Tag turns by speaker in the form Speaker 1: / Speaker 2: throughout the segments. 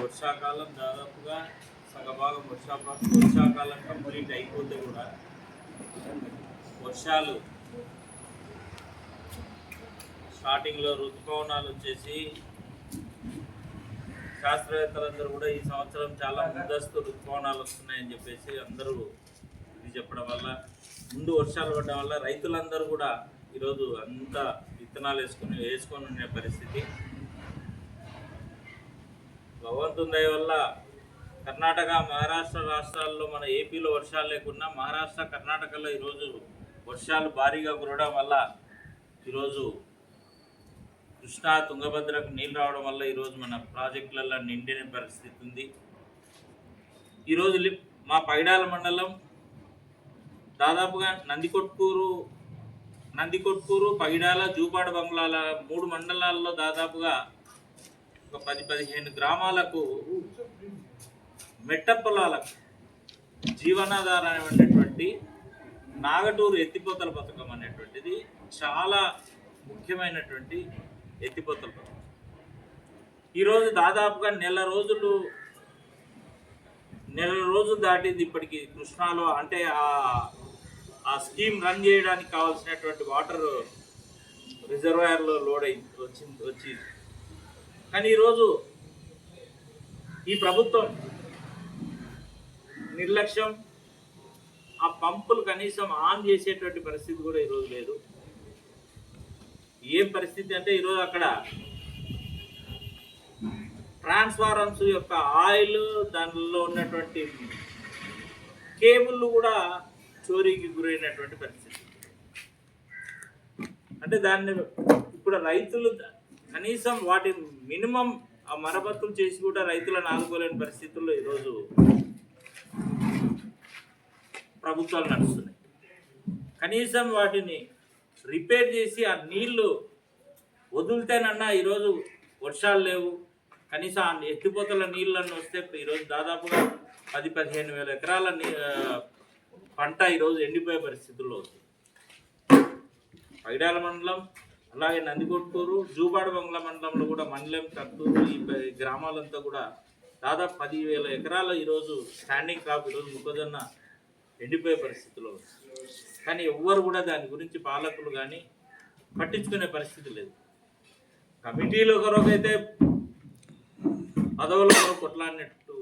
Speaker 1: వర్షాకాలం దాదాపుగా సగభాగం వర్షా వర్షాకాలం కంప్లీట్ అయిపోతే కూడా వర్షాలు స్టార్టింగ్లో ఋతుపవనాలు వచ్చేసి శాస్త్రవేత్తలందరూ కూడా ఈ సంవత్సరం చాలా ముందస్తు ఋతుపవనాలు వస్తున్నాయని చెప్పేసి అందరూ ఇది చెప్పడం వల్ల ముందు వర్షాలు పడడం వల్ల రైతులందరూ కూడా ఈరోజు అంత విత్తనాలు వేసుకుని వేసుకొని ఉండే పరిస్థితి. భగవంతుని దయ వల్ల కర్ణాటక మహారాష్ట్ర రాష్ట్రాల్లో మన ఏపీలో వర్షాలు లేకున్నా మహారాష్ట్ర కర్ణాటకలో ఈరోజు వర్షాలు భారీగా కురవడం వల్ల ఈరోజు కృష్ణా తుంగభద్రకు నీళ్ళు రావడం వల్ల ఈరోజు మన ప్రాజెక్టులలో నిండిన పరిస్థితి ఉంది. ఈరోజు మా పైడాల మండలం దాదాపుగా నందికొట్కూరు నందికొట్కూరు పగిడాల జూపాడు బంగ్లాల మూడు మండలాల్లో దాదాపుగా ఒక పది పదిహేను గ్రామాలకు మెట్ట పొలాలకు జీవనాధారమైనటువంటి నాగటూరు ఎత్తిపోతల పథకం అనేటువంటిది చాలా ముఖ్యమైనటువంటి ఎత్తిపోతల పథకం. ఈరోజు దాదాపుగా నెల రోజులు నెల రోజులు దాటింది ఇప్పటికి కృష్ణాలో. అంటే ఆ ఆ స్కీమ్ రన్ చేయడానికి కావాల్సినటువంటి వాటర్ రిజర్వాయర్లో లోడ్ అయింది వచ్చింది వచ్చింది. కానీ ఈరోజు ఈ ప్రభుత్వం నిర్లక్ష్యం ఆ పంపులు కనీసం ఆన్ చేసేటువంటి పరిస్థితి కూడా ఈరోజు లేదు. ఏం పరిస్థితి అంటే ఈరోజు అక్కడ ట్రాన్స్ఫారమ్స్ యొక్క ఆయిల్ దానిలో ఉన్నటువంటి కేబుల్ కూడా చోరీకి గురైనటువంటి పరిస్థితి. అంటే దాన్ని ఇప్పుడు రైతులు కనీసం వాటి మినిమం ఆ మరబత్తులు చేసి కూడా రైతులను ఆదుకోలేని పరిస్థితుల్లో ఈరోజు ప్రభుత్వాలు నడుస్తున్నాయి. కనీసం వాటిని రిపేర్ చేసి ఆ నీళ్ళు వదిలితేనన్నా ఈరోజు వర్షాలు లేవు. కనీసం ఎత్తిపోతల నీళ్ళನ್ನು వస్తే ఈరోజు దాదాపుగా పది పదిహేను వేల ఎకరాల నీ- పంట ఈరోజు ఎండిపోయే పరిస్థితుల్లో ఉంది. పైడాల మండలం అలాగే నందికొట్కూరు జూబాడు బంగ్లా మండలంలో కూడా మండలం కత్తూరు ఈ గ్రామాలంతా కూడా దాదాపు పదివేల ఎకరాల ఈరోజు స్టాండింగ్ క్రాప్ ఈరోజు మొక్కజొన్న ఎండిపోయే పరిస్థితిలో కానీ ఎవ్వరు కూడా దాని గురించి పాలకులు కానీ పట్టించుకునే పరిస్థితి లేదు. కమిటీలు కొరకైతే పదవులు కొట్లాడినట్టు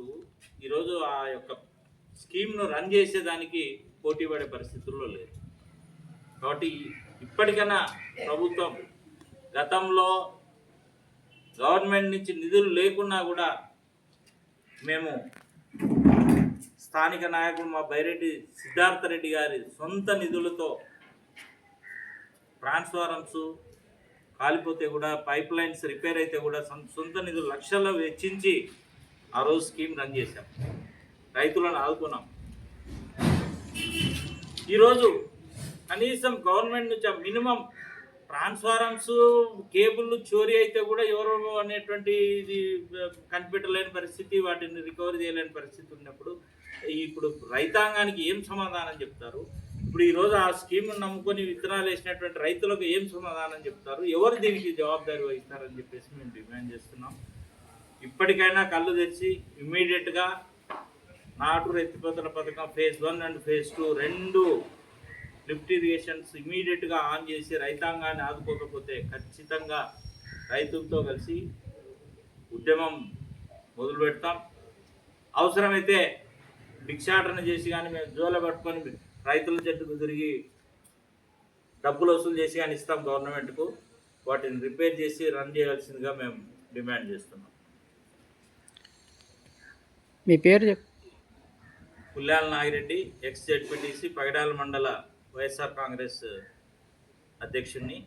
Speaker 1: ఈరోజు ఆ యొక్క స్కీమ్ను రన్ చేసేదానికి పోటీ పడే పరిస్థితుల్లో లేదు. కాబట్టి ఇప్పటికైనా ప్రభుత్వం గతంలో గవర్నమెంట్ నుంచి నిధులు లేకున్నా కూడా మేము స్థానిక నాయకుడు మా బైరెడ్డి సిద్ధార్థ రెడ్డి గారి సొంత నిధులతో ట్రాన్స్ఫారమ్స్ కాలిపోతే కూడా పైప్ లైన్స్ రిపేర్ అయితే కూడా సొంత నిధులు లక్షల్లో వెచ్చించి ఆ రోజు స్కీమ్ రన్ చేశాం. రైతులను ఆదుకున్నాం. ఈరోజు కనీసం గవర్నమెంట్ నుంచి ఆ మినిమం ట్రాన్స్ఫారమ్స్ కేబుల్ చోరీ అయితే కూడా ఎవరు అనేటువంటి ఇది కనిపెట్టలేని పరిస్థితి వాటిని రికవరీ చేయలేని పరిస్థితి ఉన్నప్పుడు ఇప్పుడు రైతాంగానికి ఏం సమాధానం చెప్తారు? ఇప్పుడు ఈరోజు ఆ స్కీమ్ను నమ్ముకొని విత్తనాలు వేసినటువంటి రైతులకు ఏం సమాధానం చెప్తారు? ఎవరు దీనికి జవాబుదారీ వహిస్తారని చెప్పేసి మేము డిమాండ్ చేస్తున్నాం. ఇప్పటికైనా కళ్ళు తెరిచి ఇమ్మీడియట్గా నాటు ఎత్తిపోతల పథకం phase one and phase two రెండు లిఫ్ట్ ఇరిగేషన్స్ ఇమీడియట్గా ఆన్ చేసి రైతాంగాన్ని ఆదుకోకపోతే ఖచ్చితంగా రైతులతో కలిసి ఉద్యమం మొదలు పెడతాం. అవసరమైతే భిక్షాటన చేసి కానీ మేము జోల పట్టుకొని రైతుల చెట్టుకు తిరిగి డబ్బులు వసూలు చేసి కానీ ఇస్తాం గవర్నమెంట్కు. వాటిని రిపేర్ చేసి రన్ చేయాల్సిందిగా మేము డిమాండ్ చేస్తున్నాం.
Speaker 2: మీ పేరు చెప్
Speaker 1: పుల్యాల నాగిరెడ్డి ఎక్స్ జెడ్పీటీసీ పగడాల మండల వైఎస్ఆర్ కాంగ్రెస్ అధ్యక్షుడిని